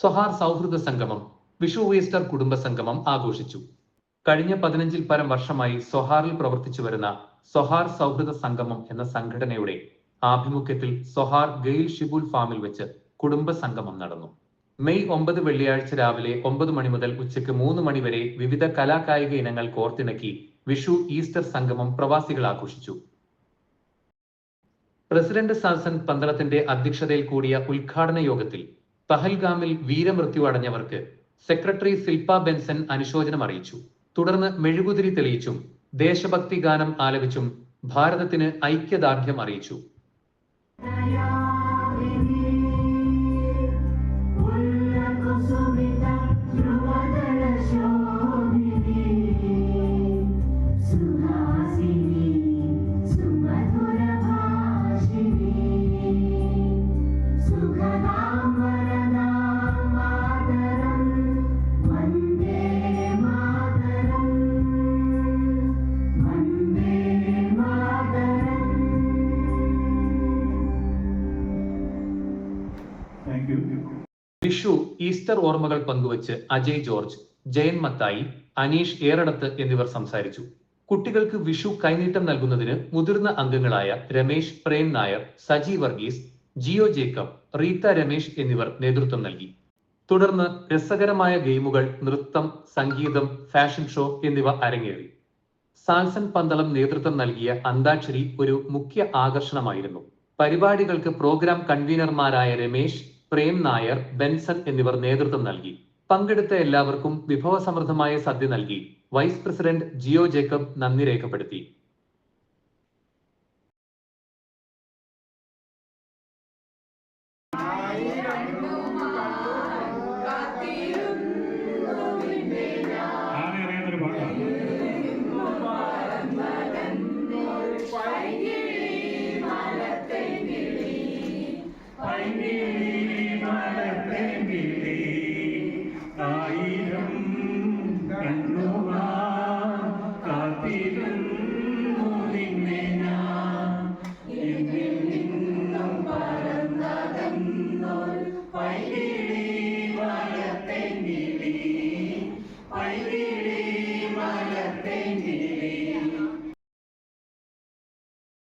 സ്വഹാർ സൗഹൃദ സംഗമം വിഷു ഈസ്റ്റർ കുടുംബ സംഗമം ആഘോഷിച്ചു. കഴിഞ്ഞ പതിനഞ്ചിൽ പരം വർഷമായി സൊഹാറിൽ പ്രവർത്തിച്ചു വരുന്ന സൊഹാർ സൗഹൃദ സംഗമം എന്ന സംഘടനയുടെ ആഭിമുഖ്യത്തിൽ സൊഹാർ ഗെയിൽ ഷിബുൽ ഫാമിൽ വെച്ച് കുടുംബ സംഗമം നടന്നു. മെയ് ഒമ്പത് വെള്ളിയാഴ്ച രാവിലെ ഒമ്പത് മണി മുതൽ ഉച്ചയ്ക്ക് മൂന്ന് മണി വരെ വിവിധ കലാകായിക ഇനങ്ങൾ കോർത്തിണക്കി വിഷു ഈസ്റ്റർ സംഗമം പ്രവാസികൾ ആഘോഷിച്ചു. പ്രസിഡന്റ് സാസൻ പന്തളത്തിന്റെ അധ്യക്ഷതയിൽ കൂടിയ ഉദ്ഘാടന യോഗത്തിൽ പഹൽഗാമിൽ വീരമൃത്യു അടഞ്ഞവർക്ക് സെക്രട്ടറി സിൽപ ബെൻസൺ അനുശോചനം അറിയിച്ചു. തുടർന്ന് മെഴുകുതിരി തെളിയിച്ചും ദേശഭക്തി ഗാനം ആലപിച്ചും ഭാരതത്തിന് ഐക്യദാർഢ്യം അറിയിച്ചു. വിഷു ഈസ്റ്റർ ഓർമ്മകൾ പങ്കുവച്ച് അജയ് ജോർജ് ജയൻ മത്തായി അനീഷ് ഏറടത്ത് എന്നിവർ സംസാരിച്ചു. കുട്ടികൾക്ക് വിഷു കൈനീട്ടം നൽകുന്നതിന് മുതിർന്ന അംഗങ്ങളായ രമേശ് പ്രേം നായർ സജി വർഗീസ് ജിയോ ജേക്കബ് റീത്ത രമേശ് എന്നിവർ നേതൃത്വം നൽകി. തുടർന്ന് രസകരമായ ഗെയിമുകൾ നൃത്തം സംഗീതം ഫാഷൻ ഷോ എന്നിവ അരങ്ങേറി. സാൽസൺ പന്തളം നേതൃത്വം നൽകിയ അന്താക്ഷരി ഒരു മുഖ്യ ആകർഷണമായിരുന്നു. പരിപാടികൾക്ക് പ്രോഗ്രാം കൺവീനർമാരായ രമേശ് പ്രേം നായർ ബെൻസൺ എന്നിവർ നേതൃത്വം നൽകി. പങ്കെടുത്ത എല്ലാവർക്കും വിഭവസമൃദ്ധമായ സദ്യ നൽകി. വൈസ് പ്രസിഡന്റ് ജിയോ ജേക്കബ് നന്ദി രേഖപ്പെടുത്തി.